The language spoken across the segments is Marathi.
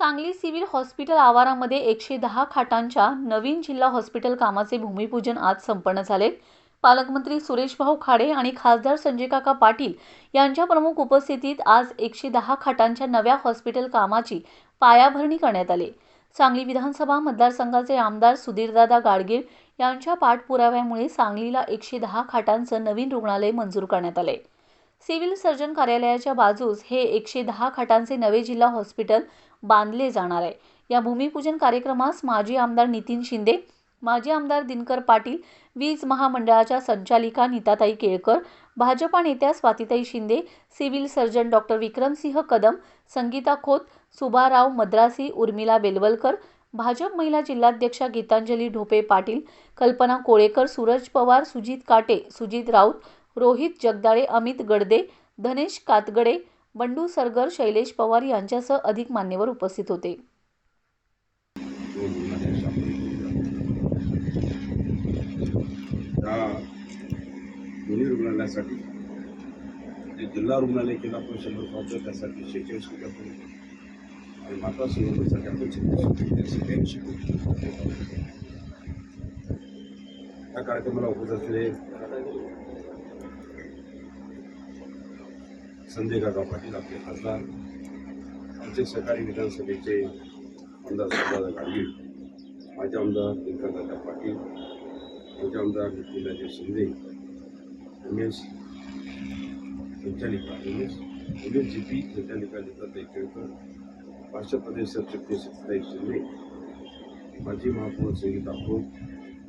सांगली सिव्हिल हॉस्पिटल आवारामध्ये एकशे दहा खाटांच्या नवीन जिल्हा हॉस्पिटल कामाचे भूमिपूजन आज संपन्न झाले. पालकमंत्री सुरेशभाऊ खाडे आणि खासदार संजय काका पाटील यांच्या प्रमुख उपस्थितीत आज एकशे दहा खाटांच्या नव्या हॉस्पिटल कामाची पायाभरणी करण्यात आली. सांगली विधानसभा मतदारसंघाचे आमदार सुधीरदादा गाडगीळ यांच्या पाठपुराव्यामुळे सांगलीला एकशे दहा खाटांचं नवीन रुग्णालय मंजूर करण्यात आले. सिव्हिल सर्जन कार्यालयाच्या बाजूस हे एकशे दहा खाटांचे नवे जिल्हा हॉस्पिटल बांधले जाणार आहे. या भूमिपूजन कार्यक्रमास माजी आमदार नितीन शिंदे माजी आमदार दिनकर पाटील वीज महामंडळाच्या संचालिका नीताताई केळकर भाजपा नेत्या Swatitai Shinde civil surgeon doctor Vikramsinh Kadam Sangeeta Khot Subharao Madrasi Urmila Belvalkar Bhajap महिला जिल्हाध्यक्षा गीतांजली ढोपे पाटील कल्पना कोळेकर सूरज पवार सुजित काटे सुजित राऊत रोहित जगदाळे अमित गडदे धनेश कातगडे बंडू सरगर शैलेश पवार यांच्यासह अधिक मान्यवर उपस्थित होते. दोन्ही रुग्णालयासाठी जे जिल्हा रुग्णालय केलं आपण शंभर पावलं त्यासाठी शेहेचाळीस कोटी आपण आणि माता सुरुवातीसाठी आपण सत्याऐंशी कोटी या कार्यक्रमाला उपस्थित असलेले संजय काका पाटील आपले खासदार. आमचे सकाळी विधानसभेचे आमदार सुभादा गाडगीळ माझे आमदार दिनकरदादा पाटील माझे आमदार नितीनराजे शिंदे एम एस संचालिका M S S G P संचालिका नीताताई केळकर भाजप प्रदेश सरचिटणीस सत्ताई शिंदे माजी महापौर संगीता खोत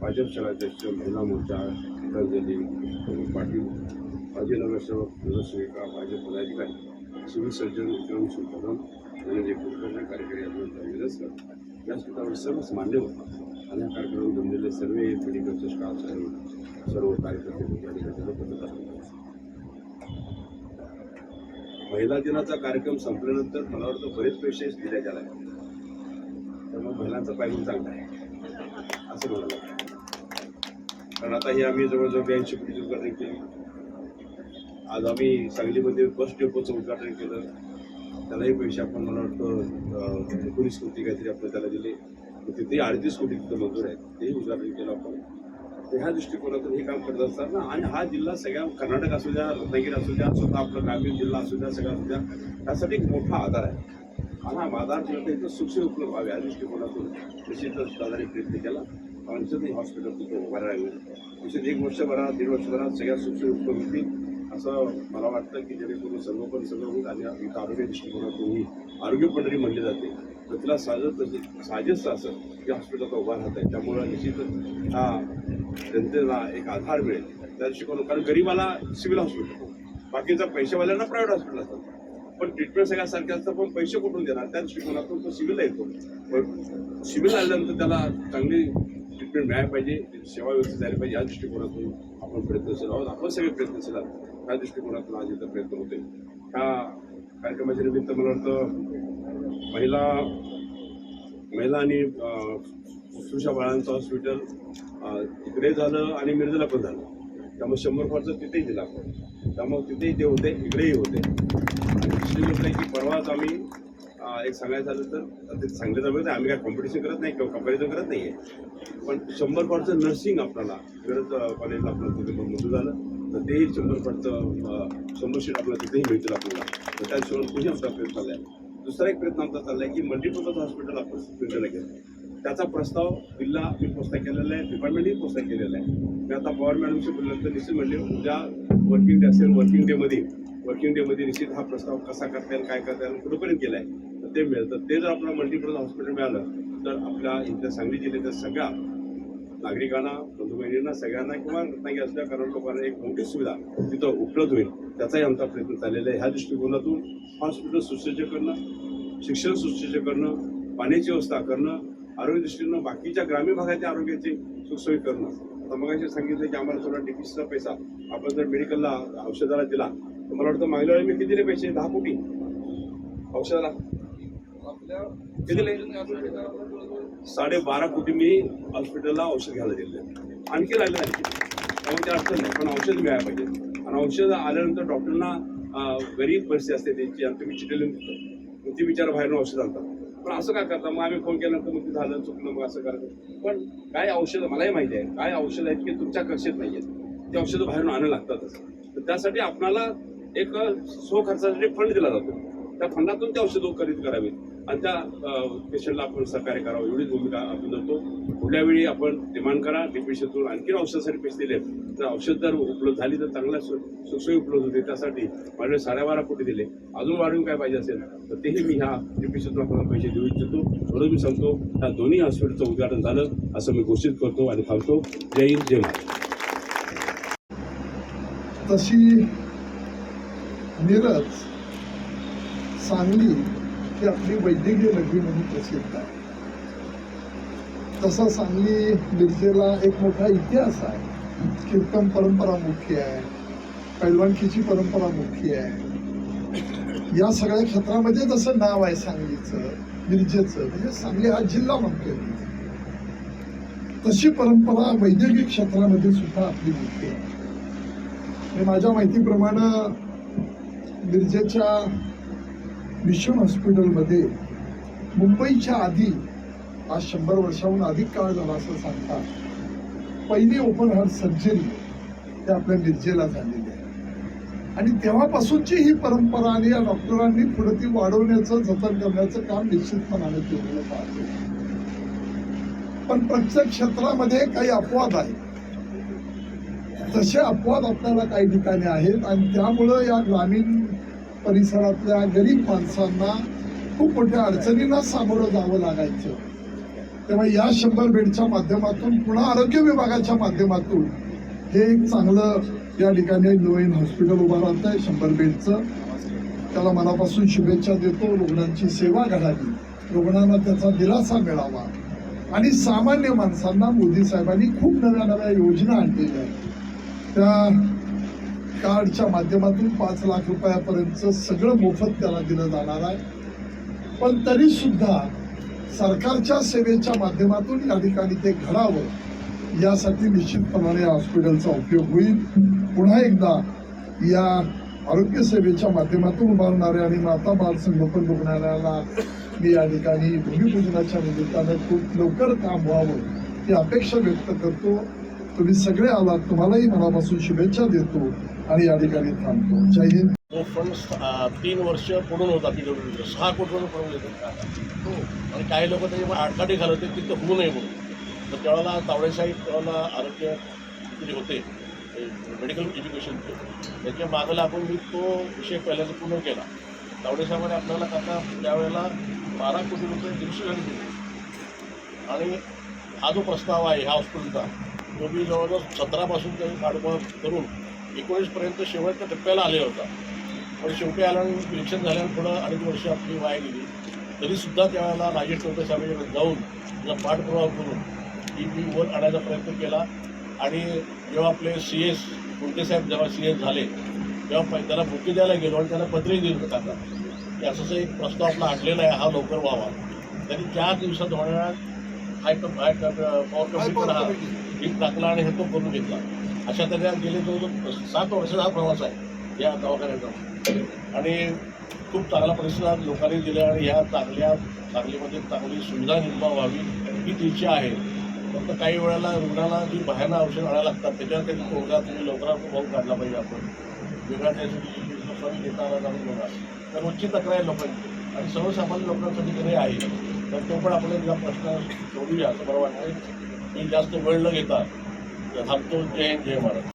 भाजप शहराध्यक्ष महिला मोर्चा गीतांजली पाटील माजी नगरसेवक नगरसेविका माजी पदाधिकारी सिव्हिल सर्जन विक्रम सुद्धा जे कुलकर्णी कार्यकारी अभियंता मिरजकर व्यासपीठावर सर्वच मान्यवर आणि हा कार्यक्रम जमलेले सर्व मेडिकलचे स्टाफ सर्व सर्व कार्यकर्ते महिला दिनाचा कार्यक्रम संपल्यानंतर मला वाटतं बरेच पैसे दिले गेला. त्यामुळे महिलांचा पायगुण चांगला आहे. असं मला कारण आता हे आम्ही जवळजवळ ब्याऐंशी कोटी रुपये केली आज आम्ही सांगलीमध्ये बस डेपोचं उद्घाटन केलं. त्यालाही पैसे आपण मला वाटतं एकोणीस कोटी काहीतरी आपण त्याला दिले. तिथे अडतीस कोटी तिथं मंजूर आहेत. तेही उद्घाटन केलं आपण. तर ह्या दृष्टिकोनातून हे काम करत असताना आणि हा जिल्हा सगळ्या कर्नाटक असू द्या रत्नागिरी असू द्या स्वतः आपला ग्रामीण जिल्हा असू द्या सगळा असू द्या त्यासाठी एक मोठा आधार आहे. आणि हा आधार जिल्हा इथं सुखसोयी उपलब्ध व्हावे या दृष्टिकोनातून निश्चितच दादाने प्रयत्न केला. आणि हॉस्पिटल तिथं उभारायला राहिलं म्हणजे एक वर्षभरात दीड वर्षभरात सगळ्या सुखसोयी उपलब्ध होतील. असं मला वाटतं की जेणेकरून सर्वपण सगळं होईल आणि इथं आरोग्य दृष्टिकोनातूनही आरोग्य पंढरी म्हणली जाते. तर तिला साजत साजेच असं की हॉस्पिटलचा उभा राहत आहे त्यामुळं निश्चितच हा जनतेला एक आधार मिळेल. त्या दृष्टिकोन कारण गरीबाला सिव्हिल हॉस्पिटल बाकीचा पैसेवाल्यांना प्रायव्हेट हॉस्पिटल असतात. पण ट्रीटमेंट सगळ्यासारखे असतं पण पैसे कुठून देणार? त्या दृष्टिकोनातून तो सिव्हिलला येतो. पण सिव्हिल आल्यानंतर त्याला चांगली ट्रीटमेंट मिळायला पाहिजे सेवा व्यवस्थित झाली पाहिजे या दृष्टिकोनातून आपण प्रयत्नशील आहोत. आपण सगळे प्रयत्नशील आहोत. त्या दृष्टिकोनातून आज इथं प्रयत्न होते ह्या कार्यक्रमाच्या निमित्त मला वाटतं महिला महिला आणि पुरुषा बाळांचं हॉस्पिटल इकडे झालं आणि मिरजेला पण झालं. त्यामुळे शंभर खर्च तिथेही दिला आपण. त्यामुळे तिथेही ते होते इकडेही होते. दुसरी गोष्ट आहे की परवाच आम्ही एक सांगायचं झालं तर ते सांगले वेळ आम्ही काय कॉम्पिटिशन करत नाही किंवा कंपॅरिझन करत नाही आहे पण शंभर फारचं नर्सिंग आपल्याला गरज कॉलेजला आपलं तिथे पण मंजूर झालं. तर तेही शंभर पडतं शंभर सीट आपल्याला तिथेही मिळतील आपल्याला. तर त्या हिशोबाने पुढे आमचा प्रयत्न चालला आहे. दुसरा एक प्रयत्न आमचा चालला आहे की मल्टीपर्पज हॉस्पिटल आपण मिळण्याला केलं त्याचा प्रस्ताव जिल्हा मी पोस्टा केलेला आहे डिपार्टमेंटही पोस्टा केलेला आहे. मी आता पवार मॅडमशी बोलल्यानंतर निश्चित म्हणजे उद्या वर्किंग डे असेल वर्किंग डेमध्ये वर्किंग डेमध्ये निश्चित हा प्रस्ताव कसा करता येईल काय करता येईल कुठंपर्यंत केला आहे तर ते मिळेल. तर ते जर आपल्याला मल्टीपर्पज हॉस्पिटल मिळालं तर आपल्या इथल्या सांगली जिल्ह्याच्या सगळ्या नागरिकांना बंधू बहिणींना सगळ्यांना किंवा रत्नागिरी असल्या कारण लोकांना एक मोठी सुविधा तिथं उपलब्ध होईल. त्याचाही आमचा प्रयत्न चाललेला आहे. ह्या दृष्टिकोनातून हॉस्पिटल सुसज्ज करणं शिक्षण सुसज्ज करणं पाण्याची व्यवस्था करणं आरोग्य दृष्टीनं बाकीच्या ग्रामीण भागाच्या आरोग्याची सुखसोयी करणं. आता मग सांगितलं की आम्हाला थोडा डिपीसीचा पैसा. आपण जर मेडिकलला औषधाला दिला तर मला वाटतं मागल्या वेळी मी किती दिले पैसे? दहा कोटी. औषधाला. किती दिले? साडे बारा कोटी मी हॉस्पिटलला औषध घ्यायला दिले आणखी राहिलं आहे त्यामुळे ते अडचण नाही पण औषध मिळायला पाहिजे. आणि औषध आल्यानंतर डॉक्टरना गरीब परिस्थिती असते त्यांची आणि तुम्ही चिठ्ठी लिहून देतो मग ती विचार बाहेरून औषध आणतात. पण असं काय करता? मग आम्ही फोन केल्यानंतर मग ते झालं चुकलं मग असं करायचं. पण काय औषधं मलाही माहिती आहे काय औषधं आहेत की तुमच्या कक्षेत नाही आहेत. ते औषधं बाहेरून आणणं लागतातच तर त्यासाठी आपणाला एक सो खर्चासाठी फंड दिला जातो. त्या फंडातून ते औषधं खरेदी करावीत. आणि त्या पेशंटला आपण सहकार्य करावं एवढीच भूमिका आपण धरतो. पुढल्या वेळी आपण डिमांड करा डिपेशनतून आणखी औषधासाठी पैसे दिले तर औषध जर उपलब्ध झाली तर चांगल्या सुखसोयी उपलब्ध होते. त्यासाठी माझ्याकडे साडेबारा कोटी दिले. अजून वाढून काय पाहिजे असेल तर तेही मी ह्या डिपेशनतून आपल्याला पैसे देऊ इच्छितो. म्हणून मी सांगतो ह्या दोन्ही हॉस्पिटलचं उद्घाटन झालं असं मी घोषित करतो आणि थांबतो. जय हिंद जय महाराज तशी मिरज सांगली ती आपली वैद्यकीय नगरी म्हणून प्रसिद्ध आहे. तसा सांगली मिरजेला एक मोठा इतिहास आहे. कीर्तन परंपरा मुख्य आहे. पैलवानकीची परंपरा मुख्य आहे. या सगळ्या क्षेत्रामध्ये जसं नाव आहे सांगलीचं मिरजेचं म्हणजे सांगली हा जिल्हा म्हणतोय. तशी परंपरा वैद्यकीय क्षेत्रामध्ये सुद्धा आपली मोठी आहे. माझ्या माहितीप्रमाणे मिरजेच्या मिशन हॉस्पिटलमध्ये मुंबईच्या आधी आज शंभर वर्षाहून अधिक काळ झाला असं सांगतात पहिली ओपन हार्ट सर्जरी ते आपल्या मिरजेला झालेली आहे. आणि तेव्हापासूनची ही परंपरा आणि या डॉक्टरांनी पुढे ती वाढवण्याचं जतन करण्याचं काम निश्चितपणाने केलेलं पाहतो. पण प्रत्येक क्षेत्रामध्ये काही अपवाद आहेत. तसे अपवाद आपल्याला काही ठिकाणी आहेत आणि त्यामुळं या ग्रामीण परिसरातल्या गरीब माणसांना खूप मोठ्या अडचणींना सामोरं जावं लागायचं. तेव्हा या शंभर बेडच्या माध्यमातून पुन्हा आरोग्य विभागाच्या माध्यमातून हे एक चांगलं या ठिकाणी नवीन हॉस्पिटल उभं राहत आहे शंभर बेडचं. त्याला मनापासून शुभेच्छा देतो. रुग्णांची सेवा घडावी. रुग्णांना त्याचा दिलासा मिळावा. आणि सामान्य माणसांना मोदी साहेबांनी खूप नव्या नव्या योजना आणलेल्या आहेत. त्या कार्डच्या माध्यमातून पाच लाख रुपयापर्यंतचं सगळं मोफत त्याला दिलं जाणार आहे. पण तरीसुद्धा सरकारच्या सेवेच्या माध्यमातून या ठिकाणी ते घडावं यासाठी निश्चितपणाने या हॉस्पिटलचा उपयोग होईल. पुन्हा एकदा या आरोग्य सेवेच्या माध्यमातून उभारणाऱ्या आणि माता बाल संगोपन रुग्णालयाला मी या ठिकाणी भूमिपूजनाच्या निमित्तानं खूप लवकर काम व्हावं ही अपेक्षा व्यक्त करतो. तुम्ही सगळे आलात तुम्हालाही मनापासून शुभेच्छा देतो. आणि या ठिकाणी थांबतो. जय हिंद. हो, तो फंड तीन वर्ष पडून होता पी सहा कोटी रुपये पडून येतो हो, आणि काही लोक त्याच्यामुळे आडकाठी घालवते तिथं होऊ नये म्हणून. तर त्यावेळेला तावडेसाहेब त्यावेळेला आरोग्य जे होते मेडिकल एज्युकेशनचे त्याच्या मागं आपण मी तो विषय पहिल्यांदा पूर्ण केला. तावडेसाहेबांनी आपल्याला आता त्यावेळेला बारा कोटी रुपये डिस्ट्रीब्युशन दिले. आणि हा जो प्रस्ताव आहे ह्या हॉस्पिटलचा तो मी जवळजवळ सतरापासून त्यांनी काढून करून एकोणीसपर्यंत शेवटच्या टप्प्याला आले होता. पण शेवटी आल्यानंतर इलेक्शन झाल्यानं पुढं अडीच वर्ष आपली वाया गेली. तरीसुद्धा त्यावेळेला राजेश टोपे साहेबांकडे जाऊन त्याचा पाठपुरावा करून टी व्ही वर आणायचा प्रयत्न केला. आणि जेव्हा आपले सी एस साहेब जेव्हा सी एस झाले तेव्हा पै- त्याला बुकी द्यायला गेलो आणि त्याला पत्रही दिलं होतं आता की असं एक प्रस्ताव आपला आणलेला आहे हा लवकर व्हावा. त्यांनी चार दिवसात होणाऱ्या हाय हाय पॉवर कमिटीवर हा टाकला आणि हे तो करून घेतला. अशा तऱ्हे गेले जवळजवळ सात वर्षाचा हा प्रवास आहे या दवाखान्याचा आणि खूप चांगला प्रतिसाद लोकांनी दिला आणि ह्या चांगल्या चांगलीमध्ये चांगली सुविधा निर्माण व्हावी ही तिची आहे. फक्त काही वेळेला रुग्णाला जी बाहेरनं औषध आणायला लागतात त्याच्यावर त्यांनी तोडगा तुम्ही लवकरात भाऊ काढला पाहिजे आपण. वेगळ्या त्यासाठी घेता आला जाऊन बघा. तर रोजची तक्रार आहे लोकांची आणि सर्वसामान्य लोकांसाठी तरी आहे तर तो पण आपण एकदा प्रश्न सोडूया असं मला वाटतं मी जास्त वेळ न घेता थांबतो जय हिंद, जय महाराज